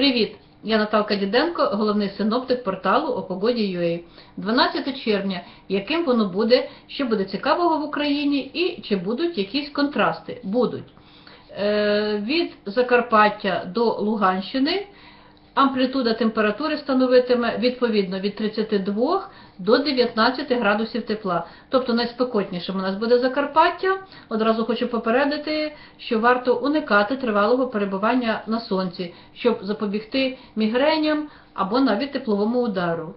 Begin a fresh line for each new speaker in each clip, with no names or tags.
Привіт! Я Наталка Діденко, головний синоптик порталу Опогоді.ua. погоді.ua. 12 червня. Яким воно буде, що буде цікавого в Україні і чи будуть якісь контрасти? Будуть. Е, від Закарпаття до Луганщини амплітуда температури становитиме відповідно від 32 до 19 градусів тепла. Тобто найспекотнішим у нас буде Закарпаття. Одразу хочу попередити, що варто уникати тривалого перебування на сонці, щоб запобігти мігреням або навіть тепловому удару.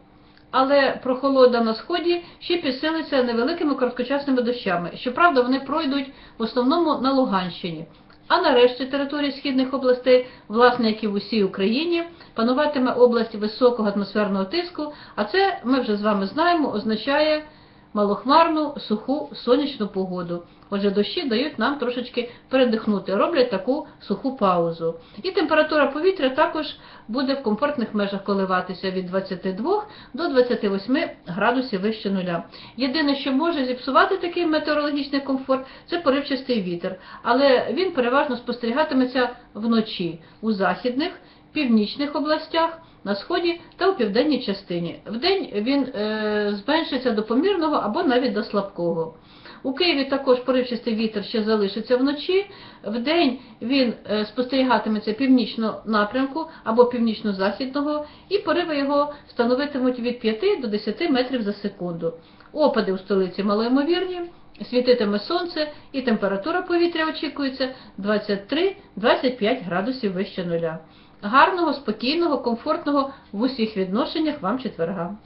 Але прохолода на сході ще підсилиться невеликими короткочасними дощами. Щоправда, вони пройдуть в основному на Луганщині. А нарешті території східних областей, власне, як і в усій Україні, пануватиме область високого атмосферного тиску, а це ми вже з вами знаємо, означає малохмарну, суху, сонячну погоду. Отже, дощі дають нам трошечки передихнути, роблять таку суху паузу. І температура повітря також буде в комфортних межах коливатися від 22 до 28 градусів вище нуля. Єдине, що може зіпсувати такий метеорологічний комфорт, це поривчастий вітер, але він переважно спостерігатиметься вночі у західних, північних областях. На сході та у південній частині. Вдень він е, зменшиться до помірного або навіть до слабкого. У Києві також поривчастий вітер ще залишиться вночі. Вдень він е, спостерігатиметься північного напрямку або північно-західного, і пориви його становитимуть від 5 до 10 метрів за секунду. Опади у столиці малоймовірні, світитиме сонце і температура повітря очікується 23-25 градусів вище нуля. Гарного, спокійного, комфортного в усіх відношеннях вам четверга.